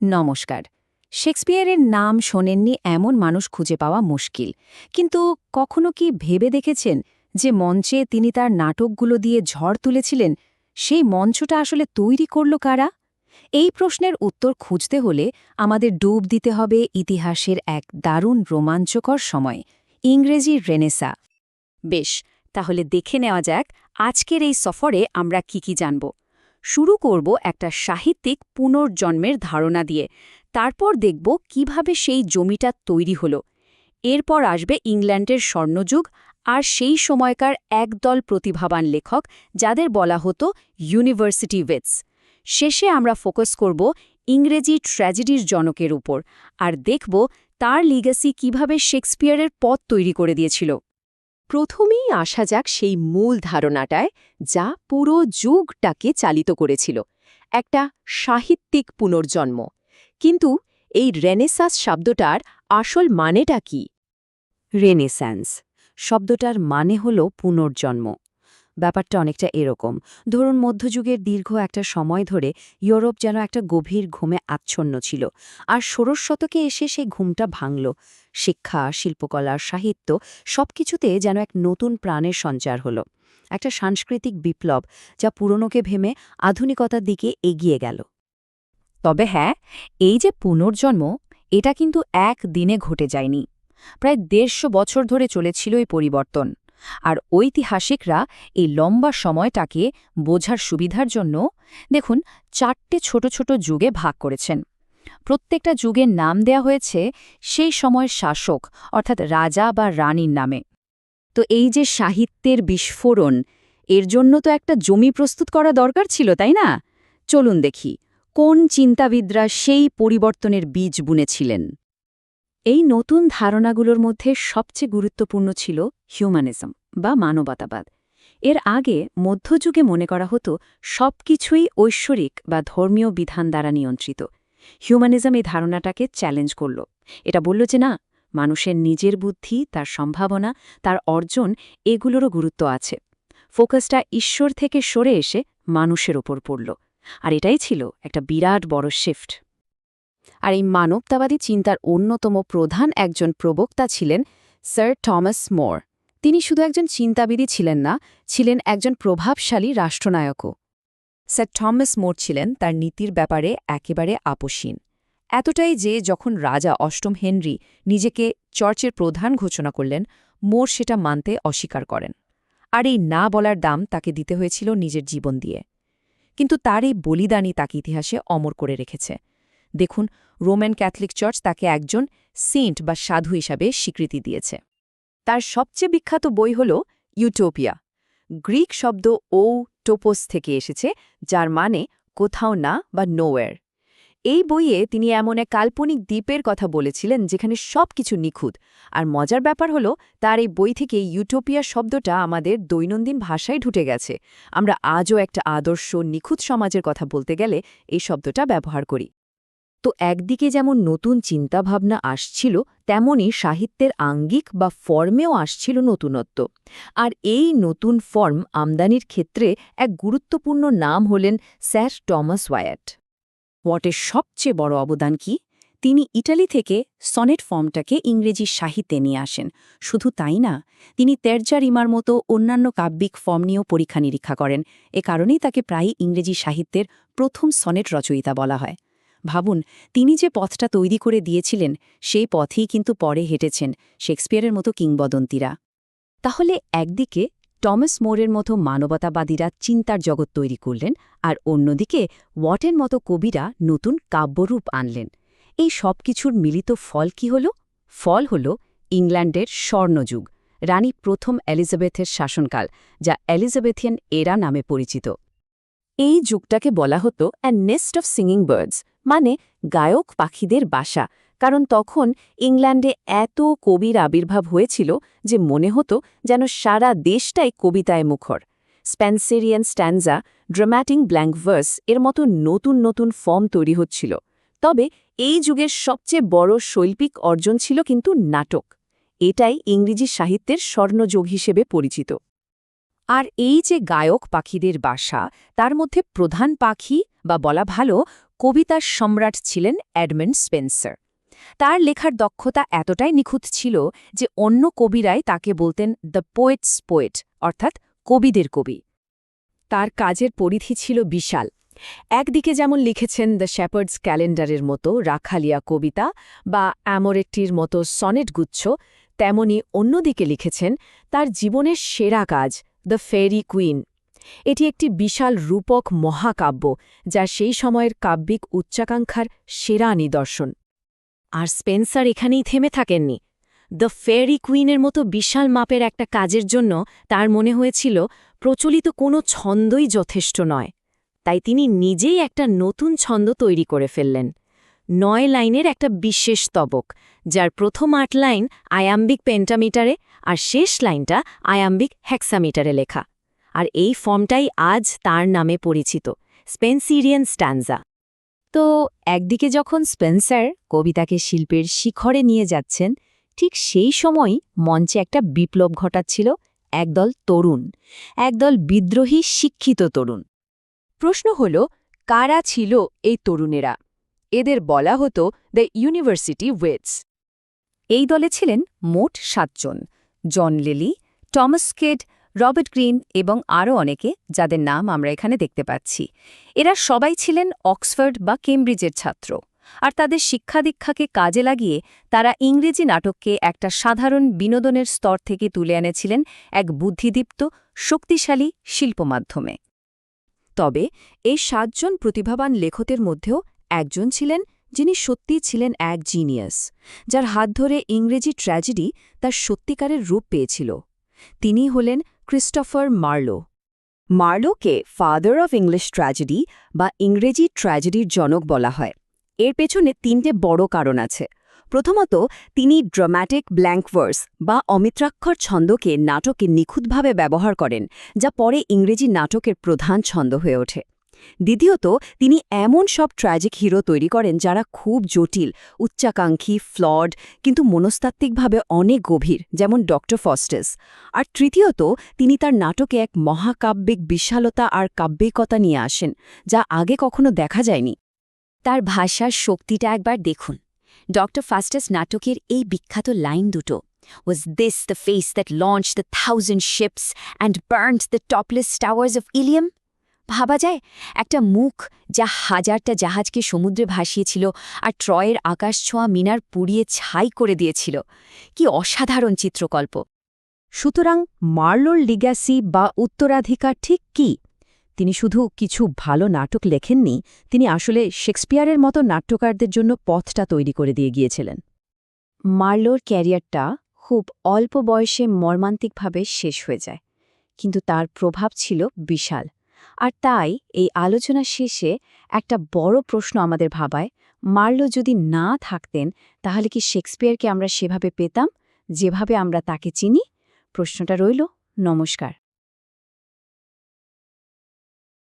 নমস্কার। শেক্সপিয়ারের নাম শোনেননি এমন মানুষ খুঁজে পাওয়া মুশকিল। কিন্তু কখনো কি ভেবে দেখেছেন যে মঞ্চে তিনি তার নাটকগুলো দিয়ে ঝড় তুলেছিলেন? সেই মঞ্চটা আসলে তৈরি করল কারা? এই প্রশ্নের উত্তর খুঁজতে হলে আমাদের ডুব দিতে হবে ইতিহাসের এক দারুণ রোমাঞ্চকর সময়, ইংরেজি রেনেসা। বেশ, তাহলে দেখে নেওয়া যাক আজকের এই সফরে আমরা কি কি জানব। শুরু করব একটা সাহিত্যিক পুনর্জন্মের ধারণা দিয়ে। তারপর দেখব কীভাবে সেই জমিটা তৈরি হল। এরপর আসবে ইংল্যান্ডের স্বর্ণযুগ আর সেই সময়কার একদল প্রতিভাবান লেখক যাদের বলা হতো ইউনিভার্সিটি উইটস শেষে আমরা ফোকাস করব ইংরেজি ট্র্যাজেডির জনকের উপর আর দেখব তার লিগাসি কীভাবে শেক্সপিয়ারের পথ তৈরি করে দিয়েছিল। প্রথমেই আসা যাক সেই মূল ধারণাটায় যা পুরো যুগটাকে চালিত করেছিল, একটা সাহিত্যিক পুনর্জন্ম। কিন্তু এই রেনেসাঁস শব্দটার আসল মানেটা কি? রেনেস্যান্স শব্দটার মানে হল পুনর্জন্ম। ব্যাপারটা অনেকটা এরকম। ধরুন, মধ্যযুগের দীর্ঘ একটা সময় ধরে ইউরোপ যেন একটা গভীর ঘুমে আচ্ছন্ন ছিল আর ষোড়শ শতকে এসে সেই ঘুমটা ভাঙল। শিক্ষা, শিল্পকলা, সাহিত্য সবকিছুতে যেন এক নতুন প্রাণের সঞ্চার হলো। একটা সাংস্কৃতিক বিপ্লব যা পুরনোকে ভেমে আধুনিকতার দিকে এগিয়ে গেল। তবে হ্যাঁ এই যে পুনর্জন্ম, এটা কিন্তু এক দিনে ঘটে যায়নি। প্রায় দেড়শো বছর ধরে চলেছিল এই পরিবর্তন। আর ঐতিহাসিকরা এই লম্বা সময়টাকে বোঝার সুবিধার জন্য, দেখুন, চারটে ছোট ছোট যুগে ভাগ করেছেন। প্রত্যেকটা যুগের নাম দেয়া হয়েছে সেই সময়ের শাসক, অর্থাৎ রাজা বা রানীর নামে। তো এই যে সাহিত্যের বিস্ফোরণ, এর জন্য তো একটা জমি প্রস্তুত করা দরকার ছিল, তাই না? চলুন দেখি, কোন চিন্তাবিদরা সেই পরিবর্তনের বীজ বুনেছিলেন? এই নতুন ধারণাগুলোর মধ্যে সবচেয়ে গুরুত্বপূর্ণ ছিল হিউম্যানিজম বা মানবতাবাদ। এর আগে মধ্যযুগে মনে করা হতো সবকিছুই ঐশ্বরিক বা ধর্মীয় বিধান দ্বারা নিয়ন্ত্রিত। হিউম্যানিজম এই ধারণাটাকে চ্যালেঞ্জ করল। এটা বলল যে না, মানুষের নিজের বুদ্ধি, তার সম্ভাবনা, তার অর্জন এগুলোরও গুরুত্ব আছে। ফোকাসটা ঈশ্বর থেকে সরে এসে মানুষের ওপর পড়ল। আর এটাই ছিল একটা বিরাট বড় শিফট আর এই মানবতাবাদী চিন্তার অন্যতম প্রধান একজন প্রবক্তা ছিলেন স্যার টমাস মোর। তিনি শুধু একজন চিন্তাবিদই ছিলেন না, ছিলেন একজন প্রভাবশালী রাষ্ট্রনায়কও। স্যার টমাস মোর ছিলেন তার নীতির ব্যাপারে একেবারে আপোষীন এতটাই যে যখন রাজা অষ্টম হেনরি নিজেকে চর্চের প্রধান ঘোষণা করলেন, মোর সেটা মানতে অস্বীকার করেন। আর এই না বলার দাম তাকে দিতে হয়েছিল নিজের জীবন দিয়ে। কিন্তু তার এই বলিদানই তাকে ইতিহাসে অমর করে রেখেছে। দেখুন রোমান ক্যাথলিক চার্চ তাকে একজন সেন্ট বা সাধু হিসাবে স্বীকৃতি দিয়েছে। তার সবচেয়ে বিখ্যাত বই হল ইউটোপিয়া। গ্রিক শব্দ ও টোপোস থেকে এসেছে, যার মানে কোথাও না বা নোওয়ার এই বইয়ে তিনি এমন এক কাল্পনিক দ্বীপের কথা বলেছিলেন, যেখানে সব কিছু নিখুঁত। আর মজার ব্যাপার হলো, তার এই বই থেকে ইউটোপিয়া শব্দটা আমাদের দৈনন্দিন ভাষায় ঢুটে গেছে। আমরা আজও একটা আদর্শ নিখুঁত সমাজের কথা বলতে গেলে এই শব্দটা ব্যবহার করি। তো একদিকে যেমন নতুন চিন্তাভাবনা আসছিল তেমনই সাহিত্যের আঙ্গিক বা ফর্মেও আসছিল নতুনত্ব। আর এই নতুন ফর্ম আমদানির ক্ষেত্রে এক গুরুত্বপূর্ণ নাম হলেন স্যার টমাস ওয়ায়াট। ওয়াটের সবচেয়ে বড় অবদান কি? তিনি ইটালি থেকে সনেট ফর্মটাকে ইংরেজি সাহিত্যে নিয়ে আসেন। শুধু তাই না, তিনি তেরজা রিমার মতো অন্যান্য কাব্যিক ফর্ম নিয়েও পরীক্ষা নিরীক্ষা করেন। এ কারণেই তাকে প্রায়ই ইংরেজি সাহিত্যের প্রথম সনেট রচয়িতা বলা হয়। ভাবুন, তিনি যে পথটা তৈরি করে দিয়েছিলেন, সেই পথেই কিন্তু পরে হেঁটেছেন শেক্সপিয়ারের মতো কিংবদন্তীরা। তাহলে একদিকে টমাস মোরের মতো মানবতাবাদীরা চিন্তার জগৎ তৈরি করলেন আর অন্যদিকে ওয়াটের মতো কবিরা নতুন কাব্যরূপ আনলেন। এই সব কিছুর মিলিত ফল কি হল? ফল হল ইংল্যান্ডের স্বর্ণযুগ, রানী প্রথম এলিজাবেথের শাসনকাল, যা এলিজাবেথিয়ান এরা নামে পরিচিত। এই যুগটাকে বলা হতো an nest of singing birds মানে গায়ক পাখিদের বাসা, কারণ তখন ইংল্যান্ডে এত কবির আবির্ভাব হয়েছিল যে মনে হতো যেন সারা দেশটাই কবিতায় মুখর। স্প্যান্সেরিয়ান স্ট্যান্ডা ড্রামাটিং ব্ল্যাঙ্ক ভার্স এর মতো নতুন নতুন ফর্ম তৈরি হচ্ছিল। তবে এই যুগের সবচেয়ে বড় শৈল্পিক অর্জন ছিল কিন্তু নাটক। এটাই ইংরেজি সাহিত্যের স্বর্ণযোগ হিসেবে পরিচিত। আর এই যে গায়ক পাখিদের বাসা, তার মধ্যে প্রধান পাখি বা বলা ভালো কবিতার সম্রাট ছিলেন অ্যাডমেন্ড স্পেন্সার। তার লেখার দক্ষতা এতটাই নিখুঁত ছিল যে অন্য কবিরাই তাকে বলতেন দ্য পোয়েটস পোয়েট অর্থাৎ কবিদের কবি। তার কাজের পরিধি ছিল বিশাল। একদিকে যেমন লিখেছেন দ্য শ্যাপার্ডস ক্যালেন্ডারের মতো রাখালিয়া কবিতা বা অ্যামোরেট্টির মতো সনেট গুচ্ছ তেমনি অন্যদিকে লিখেছেন তার জীবনের সেরা কাজ, দ্য ফেরি কুইন এটি একটি বিশাল রূপক মহাকাব্য যা সেই সময়ের কাব্যিক উচ্চাকাঙ্ক্ষার সেরা নিদর্শন। আর স্পেন্সার এখানেই থেমে থাকেননি। দ্য ফেরি কুইনের মতো বিশাল মাপের একটা কাজের জন্য তার মনে হয়েছিল, প্রচলিত কোনো ছন্দই যথেষ্ট নয়। তাই তিনি নিজেই একটা নতুন ছন্দ তৈরি করে ফেললেন। নয় লাইনের একটা বিশেষ তবক, যার প্রথম আট লাইন আয়াম্বিক পেন্টামিটারে আর শেষ লাইনটা আয়াম্বিক হ্যাক্সামিটারে লেখা। আর এই ফর্মটাই আজ তার নামে পরিচিত, স্পেন্সিরিয়ান স্ট্যান্সা তো একদিকে যখন স্পেন্সার কবিতাকে শিল্পের শিখরে নিয়ে যাচ্ছেন, ঠিক সেই সময় মঞ্চে একটা বিপ্লব ঘটাচ্ছিল, একদল তরুণ, একদল বিদ্রোহী শিক্ষিত তরুণ। প্রশ্ন হল, কারা ছিল এই তরুণেরা? এদের বলা হতো দ্য ইউনিভার্সিটি ওয়েটস। এই দলে ছিলেন মোট সাতজন, John Lyly, Thomas Kyd Robert Greene এবং আরও অনেকে, যাদের নাম আমরা এখানে দেখতে পাচ্ছি। এরা সবাই ছিলেন অক্সফোর্ড বা কেমব্রিজের ছাত্র। আর তাদের শিক্ষাদীক্ষাকে কাজে লাগিয়ে তারা ইংরেজি নাটককে একটা সাধারণ বিনোদনের স্তর থেকে তুলে এনেছিলেন এক বুদ্ধিদীপ্ত, শক্তিশালী শিল্পমাধ্যমে। তবে এই সাতজন প্রতিভাবান লেখকের মধ্যেও একজন ছিলেন যিনি সত্যিই ছিলেন এক জিনিয়াস, যার হাত ধরে ইংরেজি ট্র্যাজেডি তার সত্যিকারের রূপ পেয়েছিল। তিনি হলেন ক্রিস্টোফার মার্লো মার্লোকে ফাদার অফ ইংলিশ ট্র্যাজেডি বা ইংরেজি ট্র্যাজেডির জনক বলা হয়। এর পেছনে তিনটে বড় কারণ আছে। প্রথমত, তিনি ড্রামাটিক ব্ল্যাঙ্কভার্স বা অমিত্রাক্ষর ছন্দকে নাটকে নিখুঁতভাবে ব্যবহার করেন, যা পরে ইংরেজি নাটকের প্রধান ছন্দ হয়ে ওঠে। দ্বিতীয়ত, তিনি এমন সব ট্র্যাজিক হিরো তৈরি করেন যারা খুব জটিল, উচ্চাকাঙ্ক্ষী ফ্লড কিন্তু মনস্তাত্ত্বিকভাবে অনেক গভীর, যেমন ডক্টর ফস্টাস আর তৃতীয়ত, তিনি তার নাটকে এক মহাকাব্যিক বিশালতা আর কাব্যিকতা নিয়ে আসেন, যা আগে কখনো দেখা যায়নি। তার ভাষার শক্তিটা একবার দেখুন। ডক্টর ফাস্টেস নাটকের এই বিখ্যাত লাইন দুটো, Was this the face that launched the thousand ships and burned the topless towers of Ilium? ভাবা যায়? একটা মুখ যা হাজারটা জাহাজকে সমুদ্রে ভাসিয়েছিল আর ট্রয়ের আকাশ ছোঁয়া মিনার পুড়িয়ে ছাই করে দিয়েছিল। কি অসাধারণ চিত্রকল্প! সুতরাং মার্লোর লিগ্যাসি বা উত্তরাধিকার ঠিক কি? তিনি শুধু কিছু ভালো নাটক লেখেননি, তিনি আসলে শেক্সপিয়ারের মতো নাট্যকারদের জন্য পথটা তৈরি করে দিয়ে গিয়েছিলেন। মার্লোর ক্যারিয়ারটা খুব অল্প বয়সে মর্মান্তিকভাবে শেষ হয়ে যায়, কিন্তু তার প্রভাব ছিল বিশাল। আর তাই এই আলোচনা শেষে একটা বড় প্রশ্ন আমাদের ভাবায়, মার্লো যদি না থাকতেন, তাহলে কি শেক্সপিয়ারকে আমরা সেভাবে পেতাম, যেভাবে আমরা তাকে চিনি? প্রশ্নটা রইল, নমস্কার।